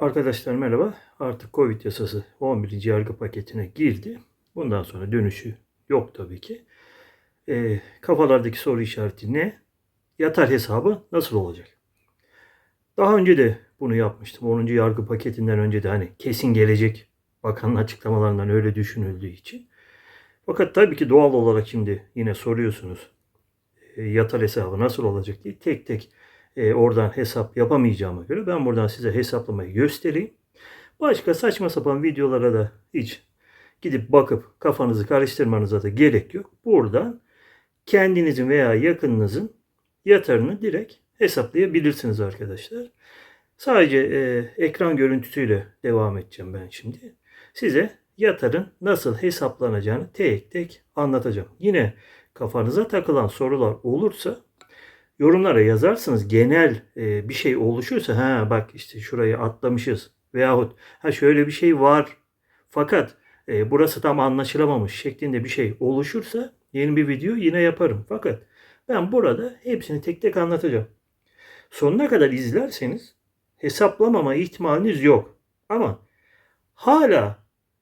Arkadaşlar merhaba. Artık Covid yasası 11. yargı paketine girdi. Bundan sonra dönüşü yok tabii ki. Ee, kafalardaki soru işareti ne? Yatar hesabı nasıl olacak? Daha önce de bunu yapmıştım. 10. yargı paketinden önce de hani kesin gelecek bakanın açıklamalarından öyle düşünüldüğü için. Fakat tabii ki doğal olarak şimdi yine soruyorsunuz. e, yatar hesabı nasıl olacak diye tek tek e, oradan hesap yapamayacağıma göre ben buradan size hesaplamayı göstereyim. Başka saçma sapan videolara da hiç gidip bakıp kafanızı karıştırmanıza da gerek yok. Buradan kendinizin veya yakınınızın yatarını direkt hesaplayabilirsiniz arkadaşlar. Sadece e, ekran görüntüsüyle devam edeceğim ben şimdi. Size yatarın nasıl hesaplanacağını tek tek anlatacağım. Yine kafanıza takılan sorular olursa yorumlara yazarsınız genel e, bir şey oluşursa ha bak işte şurayı atlamışız veyahut ha şöyle bir şey var fakat e, burası tam anlaşılamamış şeklinde bir şey oluşursa yeni bir video yine yaparım. Fakat ben burada hepsini tek tek anlatacağım. Sonuna kadar izlerseniz hesaplamama ihtimaliniz yok. Ama hala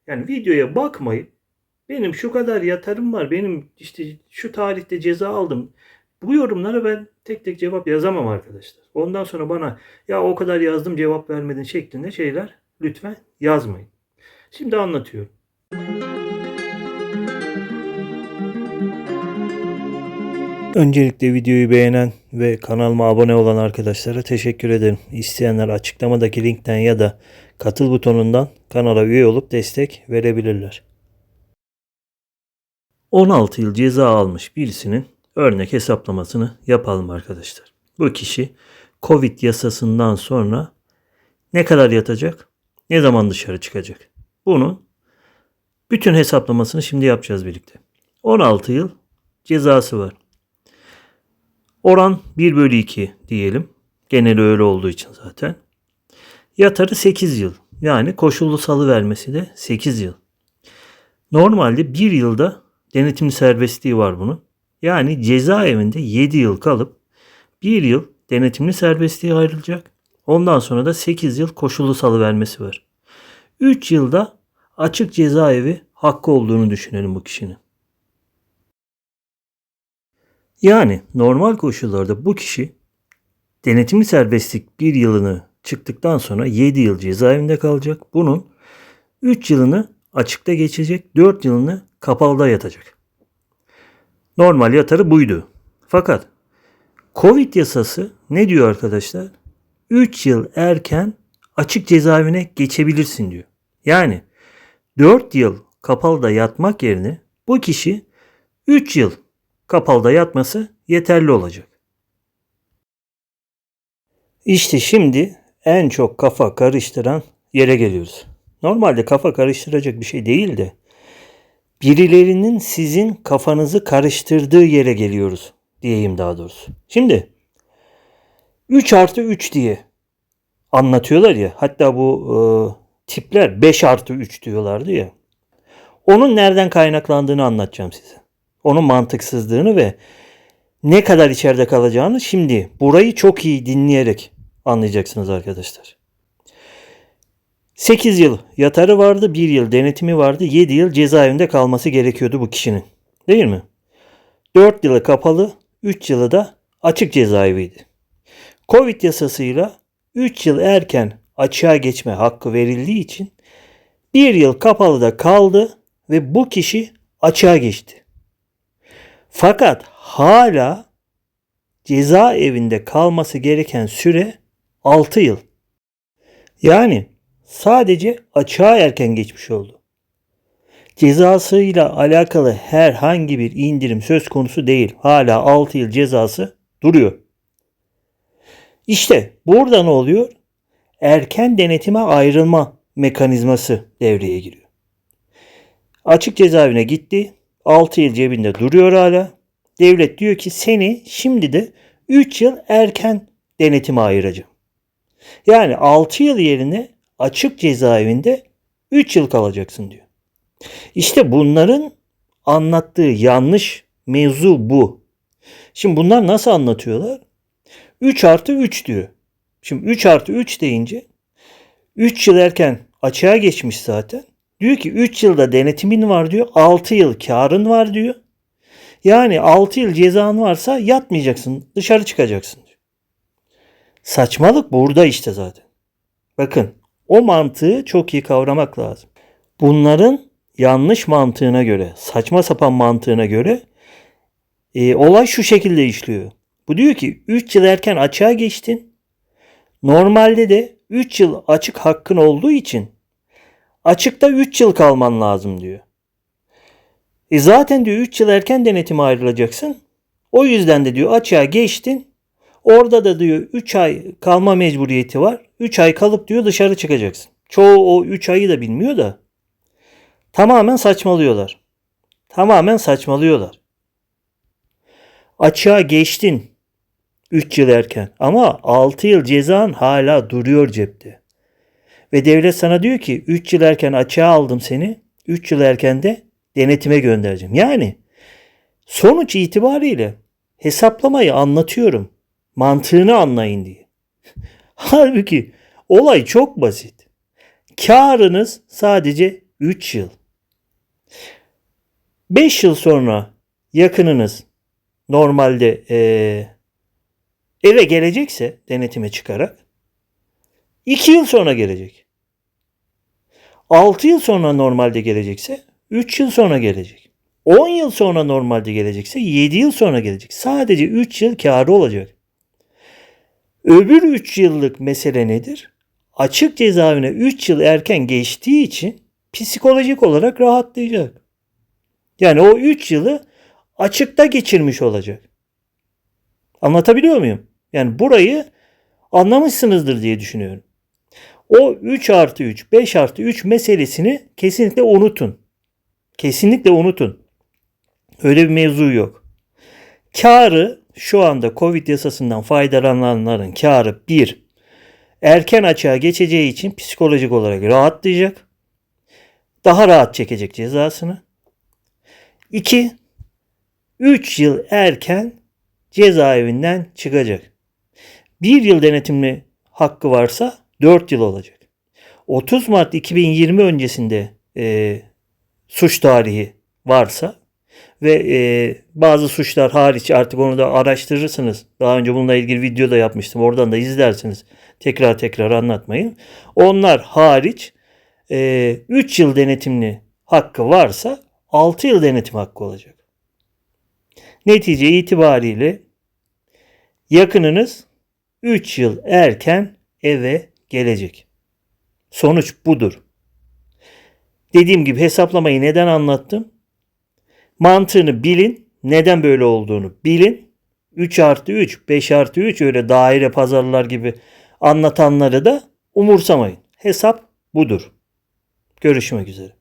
yani videoya bakmayıp benim şu kadar yatarım var, benim işte şu tarihte ceza aldım. Bu yorumlara ben tek tek cevap yazamam arkadaşlar. Ondan sonra bana ya o kadar yazdım cevap vermedin şeklinde şeyler lütfen yazmayın. Şimdi anlatıyorum. Öncelikle videoyu beğenen ve kanalıma abone olan arkadaşlara teşekkür ederim. İsteyenler açıklamadaki linkten ya da katıl butonundan kanala üye olup destek verebilirler. 16 yıl ceza almış birisinin örnek hesaplamasını yapalım arkadaşlar. Bu kişi Covid yasasından sonra ne kadar yatacak? Ne zaman dışarı çıkacak? Bunun bütün hesaplamasını şimdi yapacağız birlikte. 16 yıl cezası var. Oran 1 bölü 2 diyelim. Genel öyle olduğu için zaten. Yatarı 8 yıl. Yani koşullu salı vermesi de 8 yıl. Normalde 1 yılda denetimli serbestliği var bunun. Yani cezaevinde 7 yıl kalıp 1 yıl denetimli serbestliğe ayrılacak. Ondan sonra da 8 yıl koşullu salı vermesi var. 3 yılda açık cezaevi hakkı olduğunu düşünelim bu kişinin. Yani normal koşullarda bu kişi denetimli serbestlik bir yılını çıktıktan sonra 7 yıl cezaevinde kalacak. Bunun 3 yılını açıkta geçecek, 4 yılını kapalıda yatacak. Normal yatarı buydu. Fakat Covid yasası ne diyor arkadaşlar? 3 yıl erken açık cezaevine geçebilirsin diyor. Yani 4 yıl kapalıda yatmak yerine bu kişi 3 yıl kapalıda yatması yeterli olacak. İşte şimdi en çok kafa karıştıran yere geliyoruz. Normalde kafa karıştıracak bir şey değil de birilerinin sizin kafanızı karıştırdığı yere geliyoruz diyeyim daha doğrusu. Şimdi 3 artı 3 diye anlatıyorlar ya hatta bu e, tipler 5 artı 3 diyorlardı ya. Onun nereden kaynaklandığını anlatacağım size. Onun mantıksızlığını ve ne kadar içeride kalacağını şimdi burayı çok iyi dinleyerek anlayacaksınız arkadaşlar. 8 yıl yatarı vardı, 1 yıl denetimi vardı, 7 yıl cezaevinde kalması gerekiyordu bu kişinin. Değil mi? 4 yılı kapalı, 3 yılı da açık cezaeviydi. Covid yasasıyla 3 yıl erken açığa geçme hakkı verildiği için 1 yıl kapalıda kaldı ve bu kişi açığa geçti. Fakat hala cezaevinde kalması gereken süre 6 yıl. Yani sadece açığa erken geçmiş oldu. Cezasıyla alakalı herhangi bir indirim söz konusu değil. Hala 6 yıl cezası duruyor. İşte burada ne oluyor? Erken denetime ayrılma mekanizması devreye giriyor. Açık cezaevine gitti. 6 yıl cebinde duruyor hala. Devlet diyor ki seni şimdi de 3 yıl erken denetime ayıracağım. Yani 6 yıl yerine açık cezaevinde 3 yıl kalacaksın diyor. İşte bunların anlattığı yanlış mevzu bu. Şimdi bunlar nasıl anlatıyorlar? 3 artı 3 diyor. Şimdi 3 artı 3 deyince 3 yıl erken açığa geçmiş zaten. Diyor ki 3 yılda denetimin var diyor. 6 yıl karın var diyor. Yani 6 yıl cezan varsa yatmayacaksın. Dışarı çıkacaksın. diyor. Saçmalık burada işte zaten. Bakın o mantığı çok iyi kavramak lazım. Bunların yanlış mantığına göre, saçma sapan mantığına göre e, olay şu şekilde işliyor. Bu diyor ki 3 yıl erken açığa geçtin. Normalde de 3 yıl açık hakkın olduğu için açıkta 3 yıl kalman lazım diyor. E zaten diyor 3 yıl erken denetime ayrılacaksın. O yüzden de diyor açığa geçtin. Orada da diyor 3 ay kalma mecburiyeti var. 3 ay kalıp diyor dışarı çıkacaksın. Çoğu o 3 ayı da bilmiyor da. Tamamen saçmalıyorlar. Tamamen saçmalıyorlar. Açığa geçtin 3 yıl erken ama 6 yıl cezan hala duruyor cepte. Ve devlet sana diyor ki 3 yıl erken açığa aldım seni. 3 yıl erken de denetime göndereceğim. Yani sonuç itibariyle hesaplamayı anlatıyorum. Mantığını anlayın diye. Halbuki olay çok basit. Karınız sadece 3 yıl. 5 yıl sonra yakınınız normalde eee, eve gelecekse denetime çıkarak 2 yıl sonra gelecek. 6 yıl sonra normalde gelecekse 3 yıl sonra gelecek. 10 yıl sonra normalde gelecekse 7 yıl sonra gelecek. Sadece 3 yıl karı olacak. Öbür 3 yıllık mesele nedir? Açık cezaevine 3 yıl erken geçtiği için psikolojik olarak rahatlayacak. Yani o 3 yılı açıkta geçirmiş olacak. Anlatabiliyor muyum? Yani burayı anlamışsınızdır diye düşünüyorum. O 3 artı 3, 5 artı 3 meselesini kesinlikle unutun. Kesinlikle unutun. Öyle bir mevzu yok. Karı şu anda Covid yasasından faydalananların karı 1. Erken açığa geçeceği için psikolojik olarak rahatlayacak. Daha rahat çekecek cezasını. 2. 3 yıl erken cezaevinden çıkacak. 1 yıl denetimli hakkı varsa 4 yıl olacak. 30 Mart 2020 öncesinde e, suç tarihi varsa ve e, bazı suçlar hariç artık onu da araştırırsınız. Daha önce bununla ilgili video da yapmıştım. Oradan da izlersiniz. Tekrar tekrar anlatmayın. Onlar hariç e, 3 yıl denetimli hakkı varsa 6 yıl denetim hakkı olacak. Netice itibariyle yakınınız 3 yıl erken eve gelecek. Sonuç budur. Dediğim gibi hesaplamayı neden anlattım? Mantığını bilin. Neden böyle olduğunu bilin. 3 artı 3, 5 artı 3 öyle daire pazarlar gibi anlatanları da umursamayın. Hesap budur. Görüşmek üzere.